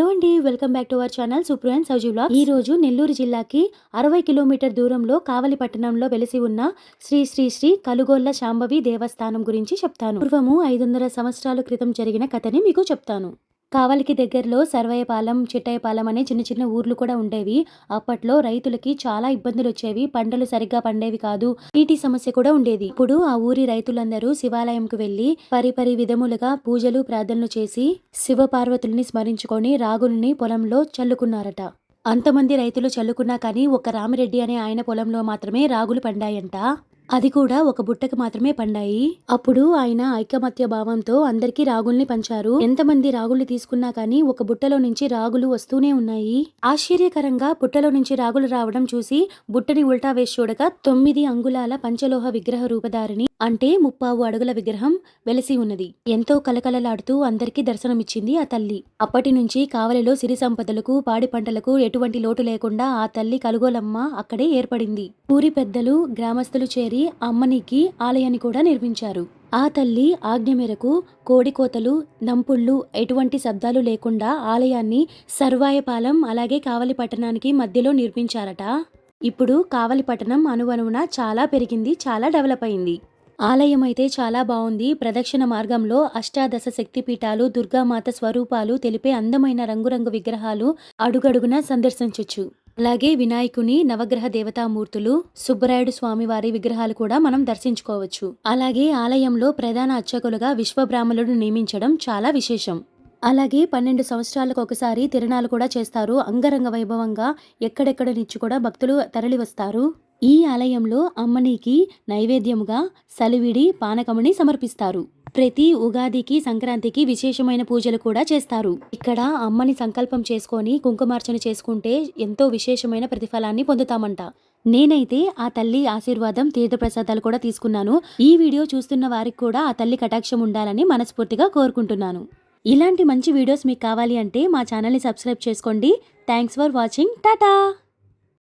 Hello అండి welcome back to our channel Supru and Sowji blog ఈ రోజు నెల్లూరు జిల్లాకి అరవై కిలోమీటర్ దూరంలో కావలి పట్టణంలో వెలిసి ఉన్న శ్రీ శ్రీ శ్రీ కలుగోళ్ళ శాంభవి దేవస్థానం గురించి చెప్తాను. పూర్వము ఐదు వందల సంవత్సరాల క్రితం జరిగిన కథని మీకు చెప్తాను. కావలికి దగ్గరలో సర్వయపాలెం చిట్టయపాలెం అనే చిన్న చిన్న ఊర్లు కూడా ఉండేవి. అప్పట్లో రైతులకి చాలా ఇబ్బందులు వచ్చేవి పంటలు సరిగ్గా పండేవి కాదు. నీటి సమస్య కూడా ఉండేది. ఇప్పుడు ఆ ఊరి రైతులందరూ శివాలయంకు వెళ్ళి పరిపరి విధములుగా పూజలు ప్రార్థనలు చేసి శివపార్వతుల్ని స్మరించుకొని రాగుల్ని పొలంలో చల్లుకున్నారట. అంతమంది రైతులు చల్లుకున్నా కానీ ఒక రామిరెడ్డి అనే ఆయన పొలంలో మాత్రమే రాగులు పండాయంట. అది కూడా ఒక బుట్టకు మాత్రమే పండాయి. అప్పుడు ఆయన ఐకమత్య భావంతో అందరికీ రాగుల్ని పంచారు. ఎంతమంది రాగుల్ని తీసుకున్నా కానీ ఒక బుట్టలో నుంచి రాగులు వస్తూనే ఉన్నాయి. ఆశ్చర్యకరంగా బుట్టలో నుంచి రాగులు రావడం చూసి బుట్టని ఉల్టా వేసి చూడగా తొమ్మిది అంగుళాల పంచలోహ విగ్రహ రూపధారిణి అంటే ముప్పావు అడుగుల విగ్రహం వెలిసి ఉన్నది. ఎంతో కలకలలాడుతూ అందరికీ దర్శనమిచ్చింది ఆ తల్లి. అప్పటి నుంచి కావలిలో సిరి సంపదలకు పాడి పంటలకు ఎటువంటి లోటు లేకుండా ఆ తల్లి కలుగోలమ్మ అక్కడే ఏర్పడింది. ఊరి పెద్దలు గ్రామస్తులు చేరి అమ్మనికి ఆలయాన్ని కూడా నిర్మించారు. ఆ తల్లి ఆజ్ఞ మేరకు కోడికోతలు నంపుళ్ళు ఎటువంటి శబ్దాలు లేకుండా ఆలయాన్ని సర్వాయపాలెం అలాగే కావలి పట్టణానికి మధ్యలో నిర్మించారట. ఇప్పుడు కావలి పట్టణం అనువనువున చాలా పెరిగింది చాలా డెవలప్ అయింది. ఆలయం అయితే చాలా బాగుంది ప్రదక్షిణ మార్గంలో అష్టాదశ శక్తిపీఠాలు దుర్గామాత స్వరూపాలు తెలిపే అందమైన రంగురంగు విగ్రహాలు అడుగడుగున సందర్శించవచ్చు అలాగే వినాయకుని నవగ్రహ దేవతామూర్తులు సుబ్బరాయుడు స్వామివారి విగ్రహాలు కూడా మనం దర్శించుకోవచ్చు. అలాగే ఆలయంలో ప్రధాన అర్చకులుగా విశ్వబ్రాహ్మణుడు నియమించడం చాలా విశేషం. అలాగే పన్నెండు సంవత్సరాలకు ఒకసారి తిరణాలు కూడా చేస్తారు. అంగరంగ వైభవంగా ఎక్కడెక్కడ నుంచి కూడా భక్తులు తరలి వస్తారు ఈ ఆలయంలో అమ్మనికి నైవేద్యముగా సలివిడి పానకముని సమర్పిస్తారు. ప్రతి ఉగాదికి సంక్రాంతికి విశేషమైన పూజలు కూడా చేస్తారు. ఇక్కడ అమ్మని సంకల్పం చేసుకొని కుంకుమార్చన చేసుకుంటే ఎంతో విశేషమైన ప్రతిఫలాన్ని పొందుతామంట. నేనైతే ఆ తల్లి ఆశీర్వాదం తీర్థప్రసాదాలు కూడా తీసుకున్నాను. ఈ వీడియో చూస్తున్న వారికి కూడా ఆ తల్లి కటాక్షం ఉండాలని మనస్ఫూర్తిగా కోరుకుంటున్నాను. ఇలాంటి మంచి వీడియోస్ మీకు కావాలి అంటే మా ఛానల్ని సబ్స్క్రైబ్ చేసుకోండి. Thanks for watching. టాటా!